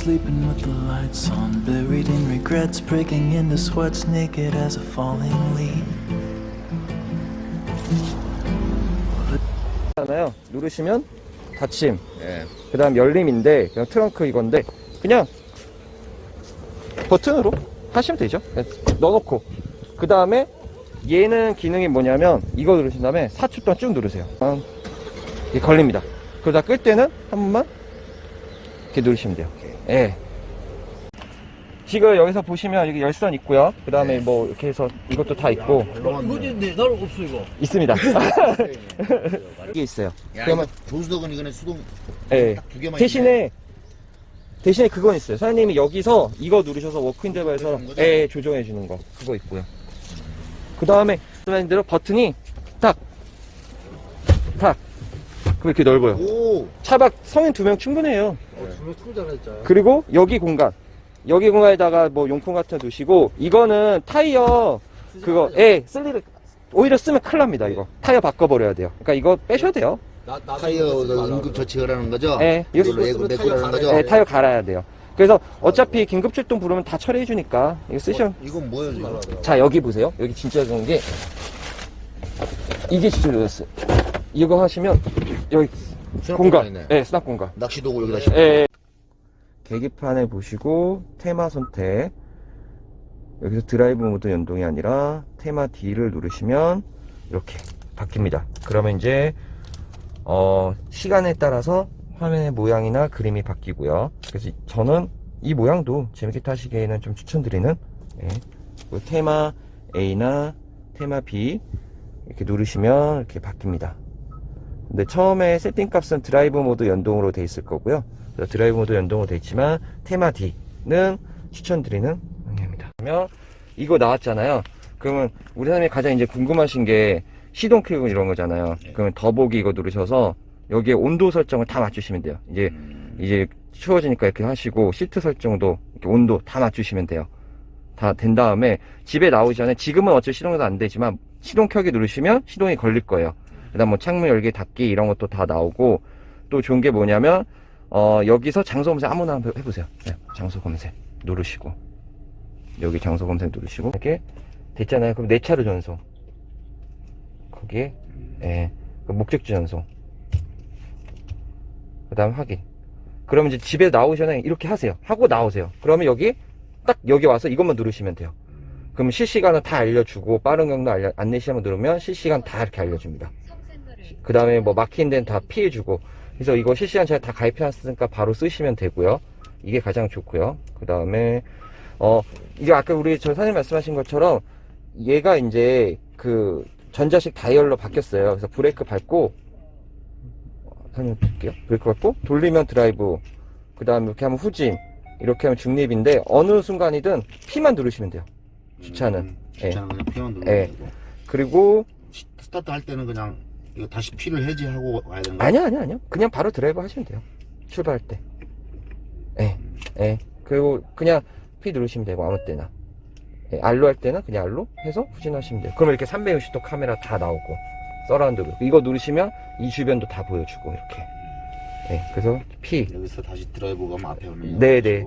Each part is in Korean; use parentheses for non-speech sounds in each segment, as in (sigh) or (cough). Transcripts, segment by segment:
sleeping with the lights on, buried in regrets, breaking into sweats, naked as a falling leaf. 하잖아요. 누르시면 닫힘. 예. 그다음 열림인데 그냥 트렁크 이건데 그냥 버튼으로 하시면 되죠. 그냥 넣어놓고 그 다음에 얘는 기능이 뭐냐면 이거 누르신 다음에 4초 동안 쭉 누르세요. 음, 이게 걸립니다. 그러다 끌 때는 한 번만 이렇게 누르시면 돼요. 예. 지금 여기서 보시면 여기 열선 있고요. 그 다음에 뭐 이렇게 해서 이것도 다 있고 이거지 내 나를 없어 이거. 있습니다. (laughs) 이게 있어요. 야, 그러면 이거 조수석은 이거는 수동 예. 딱두 개만 대신에 대신에 그건 있어요. 사장님이 여기서 이거 누르셔서 워크인 드바에서 조정하는 거죠? 예, 조정해 주는 거 그거 있고요. 그 다음에 대로 버튼이 그럼 이렇게 넓어요. 오. 차박 성인 두 명 충분해요. 어, 두명 충전했잖아 그리고 여기 공간, 여기 공간에다가 뭐 용품 같은 거 두시고 이거는 타이어 그거 예, 쓸 일을 오히려 쓰면 큰일 납니다. 이거 타이어 바꿔 버려야 돼요. 그러니까 이거 빼셔도 돼요. 나 나도 타이어 쓰지 응급 처치하라는 거죠? 예, 이거 이걸로 쓰면 내고 타이어 내고라는 거죠? 갈아야 예, 타이어 갈아야 돼요. 그래서 어차피 긴급 출동 부르면 다 처리해 주니까 이거 쓰시면 이건 뭐예요, 쓰지 지금? 자 여기 보세요 여기 진짜 좋은 게 이게 진짜 좋았어요 이거 하시면 여기 수납 공간 공간이네. 예 수납 공간 낚시도구 여기다 예, 싣고. 예. 계기판에 보시고 테마 선택 여기서 드라이브 모드 연동이 아니라 테마 D를 누르시면 이렇게 바뀝니다 그러면 이제 어, 시간에 따라서 화면의 모양이나 그림이 바뀌고요 그래서 저는 이 모양도 재밌게 타시기에는 좀 추천드리는 예. 그리고 테마 A나 테마 B 이렇게 누르시면 이렇게 바뀝니다 근데 처음에 세팅 값은 드라이브 모드 연동으로 돼 있을 거고요 드라이브 모드 연동으로 돼 있지만 테마 D는 추천드리는 방향입니다 그러면 이거 나왔잖아요 그러면 우리 사람이 가장 이제 궁금하신 게 시동 켜고 이런 거잖아요 그러면 더보기 이거 누르셔서 여기에 온도 설정을 다 맞추시면 돼요 이제 음. 이제 추워지니까 이렇게 하시고 시트 설정도 이렇게 온도 다 맞추시면 돼요. 다 된 다음에 집에 나오기 전에 지금은 어차피 시동도 안 되지만 시동 켜기 누르시면 시동이 걸릴 거예요. 그다음 뭐 창문 열기 닫기 이런 것도 다 나오고 또 좋은 게 뭐냐면 어 여기서 장소 검색 아무나 한번 해보세요. 네, 장소 검색 누르시고 여기 장소 검색 누르시고 이렇게 됐잖아요. 그럼 내 차로 전송 거기에 예, 그 목적지 전송 그다음 확인 그러면 이제 집에 전에 이렇게 하세요. 하고 나오세요. 그러면 여기 딱 여기 와서 이것만 누르시면 돼요. 그럼 실시간을 다 알려주고 빠른 경로 안내 시험을 누르면 실시간 다 이렇게 알려줍니다. 그 다음에 뭐 막힌 데는 다 피해주고 그래서 이거 실시간 제가 다 가입해놨으니까 바로 쓰시면 되고요. 이게 가장 좋고요. 그 다음에 어 이게 아까 우리 저 사장님 말씀하신 것처럼 얘가 이제 그 전자식 다이얼로 바뀌었어요. 그래서 브레이크 밟고 설명 드릴게요. 브레이크 밟고 돌리면 드라이브, 그 다음에 이렇게 하면 후진, 이렇게 하면 중립인데 어느 순간이든 P만 누르시면 돼요. 주차는. 음, 주차는 그냥 피만 누르면 예. 되고. 그리고 시- 스타트 할 때는 그냥 이거 다시 피를 해제하고 와야 되는 거야? 아니요, 아니요, 아니요. 그냥 바로 드라이브 하시면 돼요. 출발할 때. 예, 예. 그리고 그냥 P 누르시면 되고 아무 때나. 예, 알로 할 때는 그냥 알로 해서 후진하시면 돼요. 그러면 이렇게 360도 카메라 다 나오고 서라운드로 이거 누르시면 이 주변도 다 보여주고 이렇게. 예, 그래서 P 여기서 다시 드라이브 가면 앞에 오면 네, 네.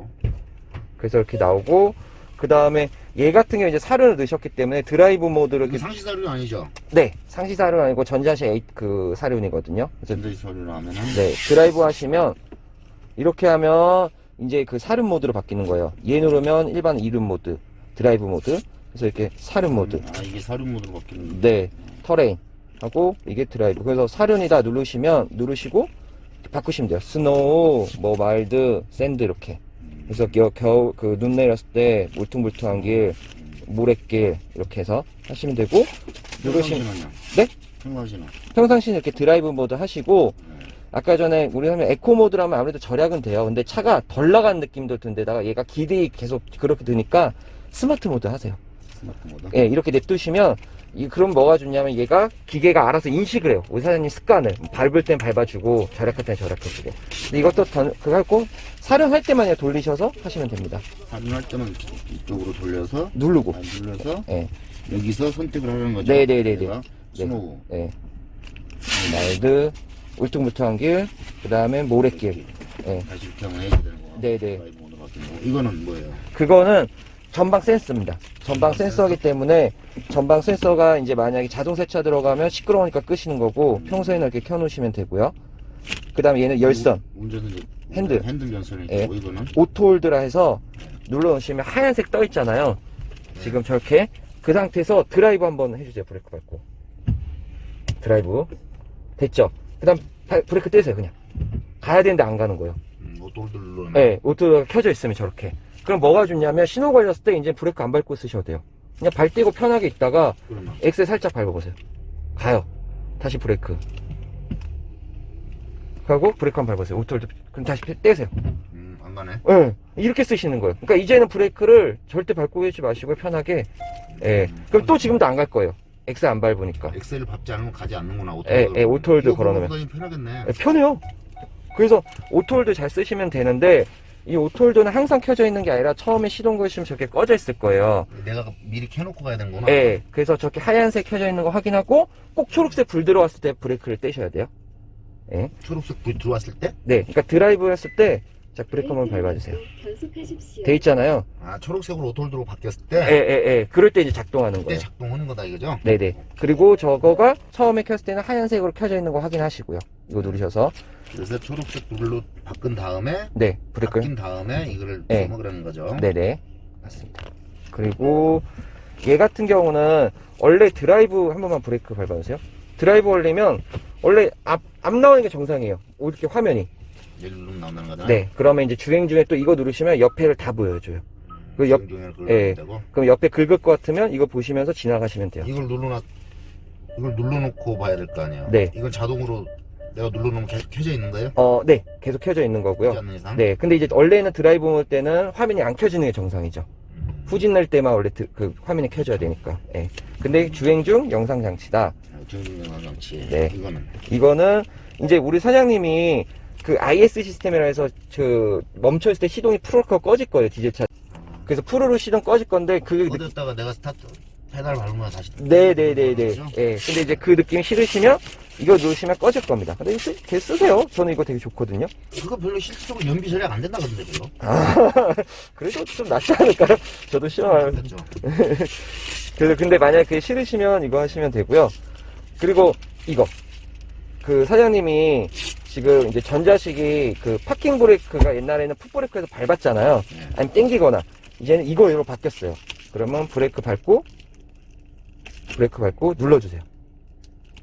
그래서 이렇게 나오고 그 다음에 얘 같은 경우 이제 사륜을 넣으셨기 때문에 드라이브 모드를 이거 이렇게 상시 사륜 아니죠? 네 상시 사륜 아니고 전자식 에이- 그 사륜이거든요. 그래서 전자식 사륜 하면은 네 드라이브 하시면 이렇게 하면 이제 그 사륜 모드로 바뀌는 거예요. 얘 누르면 일반 이륜 모드, 드라이브 모드. 그래서 이렇게 사륜 모드. 아 이게 사륜 모드로 바뀌는 네 터레인 하고 이게 드라이브. 그래서 사륜이다 누르시면 누르시고 바꾸시면 돼요. 스노우, 뭐 마일드, 샌드 이렇게. 그래서 겨, 겨우 그 눈 내렸을 때 울퉁불퉁한 길, 모래길 이렇게 해서 하시면 되고 누르시면? 네? 평상시는 평상시는 이렇게 드라이브 모드 하시고 아까 전에 우리 하면 에코 모드로 하면 아무래도 절약은 돼요. 근데 차가 덜 나간 느낌도 든데다가 얘가 길이 계속 그렇게 드니까 스마트 모드 하세요. 모드 예, 이렇게 냅두시면 이 그럼 뭐가 좋냐면 얘가 기계가 알아서 인식을 해요. 우리 사장님 습관을 밟을 땐 밟아주고 절약할 땐 절약해주고. 근데 이것도 던, 그거 하고 사령할 때만 그냥 돌리셔서 하시면 됩니다. 사륜 할 때는 이- 이쪽으로 돌려서 누르고. 아, 눌러서 예, 여기서 선택을 하는 거죠? 네네네네. 내가 스노우 예. 마일드, 울퉁불퉁한 길, 그 다음에 모래길. 예. 다시 이렇게 하면 해야 되는 거. 네네. 거. 이거는 뭐예요? 그거는 전방 센서입니다. 전방 센서기 때문에 전방 센서가 이제 만약에 자동 세차 들어가면 시끄러우니까 끄시는 거고 평소에는 이렇게 켜놓으시면 되고요. 그 다음에 얘는 열선. 운전은 핸들. 핸들 연선이 예. 있고 이거는 오토홀드라 해서 눌러놓으시면 하얀색 떠 있잖아요. 지금 저렇게 그 상태에서 드라이브 한번 해주세요. 브레이크 밟고. 드라이브. 됐죠? 그 다음 브레이크 떼세요. 그냥. 가야 되는데 안 가는 거예요. 음, 오토홀드 눌러면 네, 오토가 켜져 있으면 저렇게. 그럼 뭐가 좋냐면 신호 걸렸을 때 이제 브레이크 안 밟고 쓰셔도 돼요. 그냥 발 떼고 편하게 있다가 엑셀 살짝 밟아보세요. 가요. 다시 브레이크. 하고 브레이크 한 번 밟으세요. 오토를 그럼 다시 떼세요. 음, 안 가네. 예. 이렇게 쓰시는 거예요. 그러니까 이제는 브레이크를 절대 밟고 계지 마시고 편하게. 예. 그럼 또 지금도 안 갈 거예요. 엑셀 안 밟으니까. 엑셀을 밟지 않으면 가지 않는구나. 예, 오토홀드. 예, 오토홀드 이거 걸어놓으면. 걸어놓으면 편하겠네. 예, 편해요. 그래서 오토홀드 잘 쓰시면 되는데 이 오토홀드는 항상 켜져 있는 게 아니라 처음에 시동 거시면 저렇게 꺼져 있을 거예요. 내가 미리 켜놓고 가야 되는구나. 예. 그래서 저렇게 하얀색 켜져 있는 거 확인하고 꼭 초록색 불 들어왔을 때 브레이크를 떼셔야 돼요. 예. 초록색 불 들어왔을 때? 네. 그러니까 드라이브 했을 때 자, 브레이크 한번 밟아주세요. 변속하십시오. 돼 있잖아요. 아, 초록색으로 오토홀드로 바뀌었을 예, 때? 예, 예. 그럴 때 이제 작동하는 그때 거예요. 작동하는 거다 이거죠? 네네. 그리고 저거가 처음에 켰을 때는 하얀색으로 켜져 있는 거 확인하시고요. 이거 누르셔서. 그래서 초록색 불로 바꾼 다음에 네. 브레이크. 바뀐 다음에 이거를 네. 넘어가라는 거죠. 네네. 맞습니다. 그리고 얘 같은 경우는 원래 드라이브 한 번만 브레이크 밟아주세요. 드라이브 올리면 원래 앞, 앞 나오는 게 정상이에요. 이렇게 화면이. 누르면 나온다는 거잖아. 네. 그러면 이제 주행 중에 또 이거 누르시면 옆에를 다 보여줘요. 그 옆- 예. 그럼 옆에 긁을 것 같으면 이거 보시면서 지나가시면 돼요. 이걸 눌러놔 이걸 눌러놓고 봐야 될 거 아니에요. 네. 이건 자동으로 내가 눌러놓으면 계속 켜져 있는 거예요? 어, 네. 계속 켜져 있는 거고요. 네. 근데 이제 원래는 드라이브 올 때는 화면이 안 켜지는 게 정상이죠. 음. 후진 낼 때만 원래 드- 그 화면이 켜져야 되니까. 예. 근데 주행 중 영상 장치다. 정신건강 장치. 네. 이거는 이거는 이제 우리 사장님이 그 IS 시스템이라 해서 그 멈춰 있을 때 시동이 푸르르 꺼질 거예요 디젤 차. 그래서 푸르르 시동 꺼질 건데 느- 꺼졌다가 내가 스타트 페달 밟으면 다시 네네네네. 그죠? 예. 근데 이제 그 느낌이 싫으시면 이거 누르시면 꺼질 겁니다. 근데 이거 쓰, 걔 쓰세요. 저는 이거 되게 좋거든요. 그거 별로 실질적으로 연비 처리가 안 된다 그러던데 별로. 아, (laughs) 그래도 좀 낫지 않을까요? 저도 싫어요. 그렇죠. (laughs) 그래서 근데 만약에 그게 싫으시면 이거 하시면 되고요. 그리고 이거 그 사장님이 지금 이제 전자식이 그 파킹 브레이크가 옛날에는 풋브레이크에서 밟았잖아요. 네. 아니면 땡기거나 이제는 이거로 바뀌었어요. 그러면 브레이크 밟고 브레이크 밟고 눌러주세요.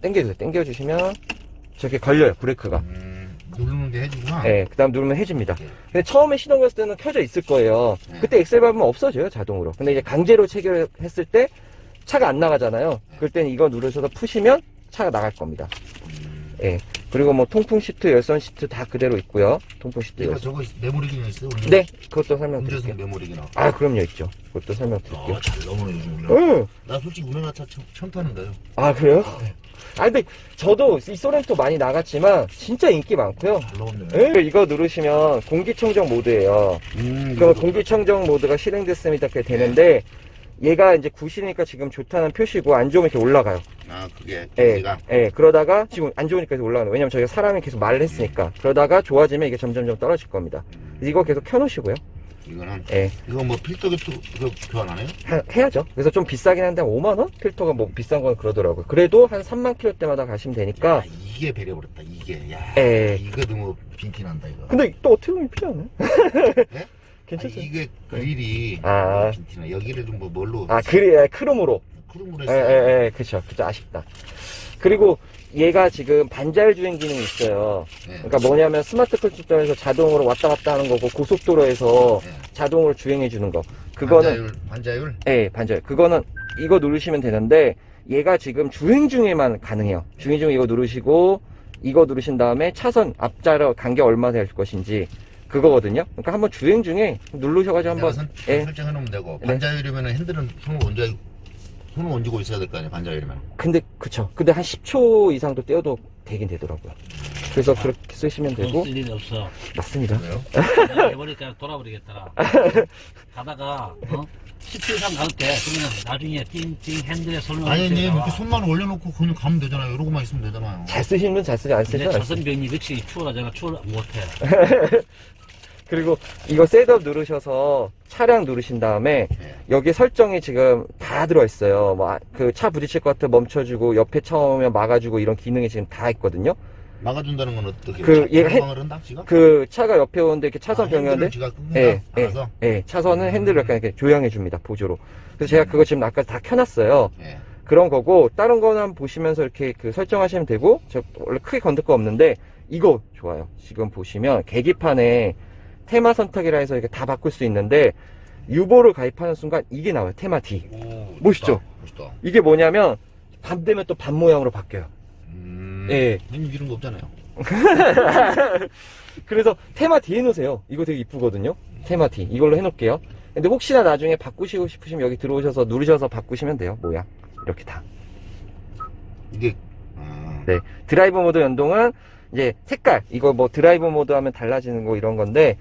땡겨주세요. 땡겨주시면 저렇게 걸려요 브레이크가. 음, 누르는데 해주구나. 네, 그다음 누르면 해집니다. 네. 근데 처음에 시동 걸었을 때는 켜져 있을 거예요. 네. 그때 엑셀 밟으면 없어져요, 자동으로. 근데 이제 강제로 체결했을 때 차가 안 나가잖아요. 그럴 때는 이거 누르셔서 푸시면 차가 나갈 겁니다. 음, 예. 그리고 뭐 통풍 시트, 열선 시트 다 그대로 있고요. 통풍 시트, 이거 열선. 저거 메모리 기능 있어요? 운전- 네, 그것도 설명드릴게요. 운전석 메모리 기능. 아, 그럼요, 있죠. 그것도 설명드릴게요. 아, 잘 넘어요 요즘. 응. 나 솔직히 우리나라 차 처음, 처음 타는데요. 아, 그래요? 아, 근데 저도 이 소렌토 많이 나갔지만 진짜 인기 많고요. 잘 넘었네요. 예, 이거 누르시면 공기청정 모드예요. 음, 그럼 이거 공기청정 모드가 실행됐습니다. 이렇게 되는데 얘가 이제 굿이니까 지금 좋다는 표시고 안 좋으면 이렇게 올라가요. 아 그게 예, 기가 예, 그러다가 지금 안 좋으니까 계속 올라가는 거예요. 왜냐면 저희가 사람이 계속 말을 했으니까. 그러다가 좋아지면 이게 점점점 떨어질 겁니다. 이거 계속 켜놓으시고요. 이거는 예, 이거 뭐 필터 교토 이거 교환 안 해요? 하- 해야죠. 그래서 좀 비싸긴 한데 5만 원? 필터가 뭐 비싼 건 그러더라고요. 그래도 한 3만 킬로 때마다 가시면 되니까. 야, 이게 배려버렸다 이게 야 예. 이거 너무 빈티난다 이거. 근데 또 어떻게 보면 필요 않아요? (laughs) 네? 괜찮죠? 아, 이게 그릴이 아. 빈티나 여기를 좀 뭐 뭘로 아, 그래, 크롬으로. 크롬으로 예. 예, 예, 그쵸. 그쵸. 아쉽다. 그리고 얘가 지금 반자율 주행 기능이 있어요. 예. 그러니까 뭐냐면 스마트 클러치점에서 자동으로 왔다 갔다 하는 거고 고속도로에서 예. 자동으로 주행해 주는 거. 그거는 반자율 반자율 예, 반자율. 그거는 이거 누르시면 되는데 얘가 지금 주행 중에만 가능해요. 주행 중에 이거 누르시고 이거 누르신 다음에 차선 앞자로 간격 얼마 될 것인지 그거거든요. 그러니까 한번 주행 중에 누르셔가지고 내가 한번 선, 예. 설정해 놓으면 되고 네. 반자율이면 핸들은 손을 얹어 손을 얹고 있어야 될 거 아니야 반자율이면. 근데 그쵸. 근데 한 10초 이상도 떼어도 되긴 되더라고요. 그래서 그렇게 쓰시면 되고 돈쓸 일이 없어. 맞습니다. 그래요? 내가 해보니까 돌아버리겠더라. (laughs) 가다가 어? 10kg 이상 가도 돼. 그러면 나중에 띵띵 핸들에 손을 아니, 때가 이렇게 손만 올려놓고 그냥 가면 되잖아요. 이러고만 있으면 되잖아요. 잘 쓰시는 분잘 쓰지 안 쓰지 근데 않아요. 자선병이 그치 추워라 제가 추워라 못해. 그리고 이거 셋업 누르셔서 차량 누르신 다음에 네. 여기 설정이 지금 다 들어있어요. 뭐그차 부딪힐 것 같아 멈춰주고 옆에 차 오면 막아주고 이런 기능이 지금 다 있거든요. 막아준다는 건 어떻게? 그 얘가 해- 방을 한다, 지가? 그 차가 옆에 오는데 이렇게 차선 아, 변경하는데? 예, 예? 예, 차선은 핸들을 약간 이렇게 조향해 줍니다, 보조로. 그래서 제가 그거 지금 아까 다 켜놨어요. 예. 그런 거고, 다른 거는 보시면서 이렇게 그 설정하시면 되고, 저 원래 크게 건들 거 없는데, 이거 좋아요. 지금 보시면 계기판에 테마 선택이라 해서 이렇게 다 바꿀 수 있는데, 유보를 가입하는 순간 이게 나와요, 테마 D. 오, 멋있죠? 멋있다. 멋있다. 이게 뭐냐면, 밤 되면 또 밤 모양으로 바뀌어요. 음. 예. 형님 이런 거 없잖아요. (laughs) 그래서 테마 D 해놓으세요. 이거 되게 이쁘거든요. 테마 D. 이걸로 해놓을게요. 근데 혹시나 나중에 바꾸시고 싶으시면 여기 들어오셔서 누르셔서 바꾸시면 돼요. 모양. 이렇게 다. 이게, 아, 네. 드라이브 모드 연동은 이제 색깔. 이거 뭐 드라이브 모드 하면 달라지는 거 이런 건데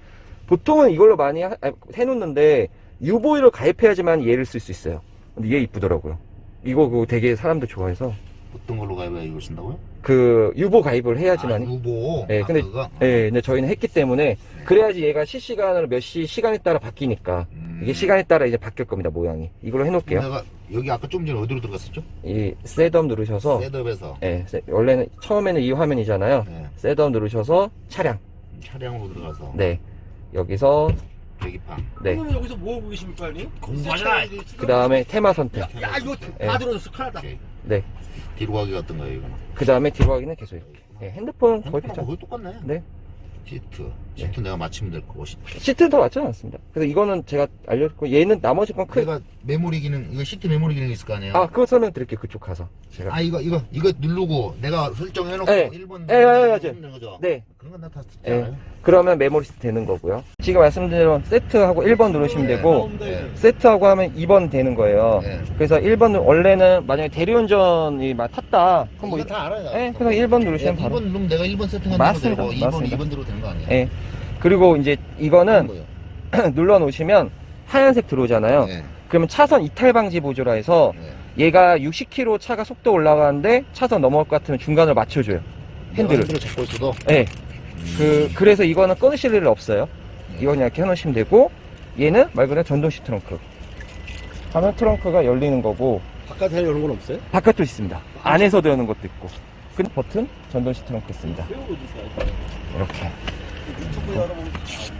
보통은 이걸로 많이 하- 아, 해놓는데 유보이를 가입해야지만 얘를 쓸 수 있어요. 근데 얘 이쁘더라고요. 이거 그거 되게 사람들 좋아해서 어떤 걸로 가입해 이걸 쓴다고요? 그 유보 가입을 해야지만 아, 유보. 예, 아, 근데- 그거? 예, 근데 저희는 했기 때문에 그래야지 얘가 실시간으로 몇 시 시간에 따라 바뀌니까 음. 이게 시간에 따라 이제 바뀔 겁니다 모양이 이걸로 해놓을게요 내가 여기 아까 좀 전에 어디로 들어갔었죠? 이 셋업 누르셔서 셋업에서 예, 세- 원래는 처음에는 이 화면이잖아요 네, 셋업 누르셔서 차량 차량으로 들어가서 네 여기서 계기판. 네 그러면 여기서 뭐 하고 계십니까 형님? 공부하자. 그 다음에 테마 선택 야 이거 예. 다 들어졌어 큰일 났다. 오케이. 네 뒤로 가기 같은 거예요 이거는. 그 다음에 뒤로 가기는 계속 이렇게 예, 핸드폰 거의 핸드폰하고 비슷한 거의 똑같네. 네 시트. 시트 내가 맞추면 될 거고. 시트. 시트는 더 맞지 않습니다 그래서 이거는 제가 알려드렸고 얘는 나머지 건 크... 내가 메모리 기능 이거 시트 메모리 기능 있을 거 아니에요? 아 그거 설명드릴게요 그쪽 가서 제가 아, 이거 이거 이거 누르고 내가 설정해놓고 네. 1번 네, 네, 네, 맞아요. 되는 거죠? 네 그런 건 쓰지 예. 않아요? 그러면 메모리 세트 되는 거고요. 지금 말씀드린 세트하고 1번 누르시면 네. 되고, 네. 세트하고 하면 2번 되는 거예요. 네. 그래서 1번은 원래는 만약에 대리운전이 막 탔다. 그럼 뭐, 이거 다 알아요. 예, 그래서 1번 누르시면 예, 바로. 2번 누르면 내가 1번 세팅하는 맞습니다. 거 되고 2번 맞습니다. 2번 들어도 되는 거 아니에요? 예. 그리고 이제 이거는 (clears throat) 눌러 놓으시면 하얀색 들어오잖아요. 네. 그러면 차선 이탈 방지 보조라 해서 네. 얘가 60km 차가 속도 올라가는데 차선 넘어갈 것 같으면 중간을 맞춰줘요. 핸들을. 핸들을 잡고 있어도 예. 그, 그래서 이거는 끊으실 일 없어요. 이건 이렇게 해놓으시면 되고, 얘는 말 그대로 전동식 트렁크. 하면 트렁크가 열리는 거고, 바깥에 이런 건 없어요? 바깥도 있습니다. 안에서도 여는 것도 있고. 그 버튼, 전동식 트렁크 있습니다. 이렇게. 유튜브 여러분